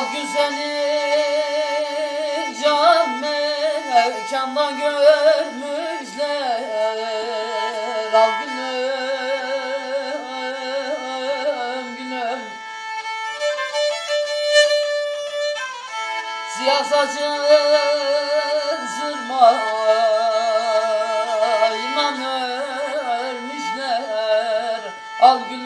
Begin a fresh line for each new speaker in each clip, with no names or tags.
güzeli can mekanda görmüşler. Al gülüm gülüm. Siyah saçın sırmayla örmüşler Al gülüm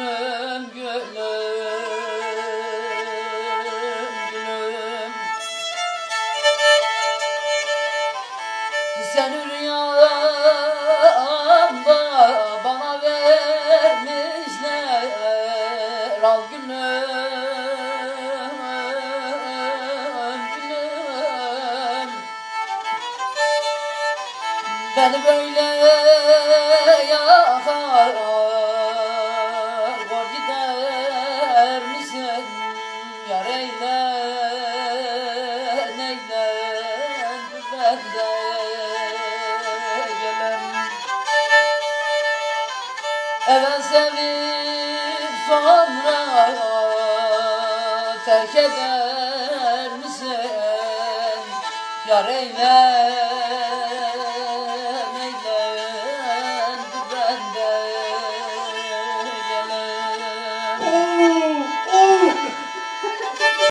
Sen rüyamda bana vermişler. Al gülüm gülüm. Beni böyle yakar Kor gider misin? Yar eylen eylen Ben sevip sonra terk eder misin? Yar eylen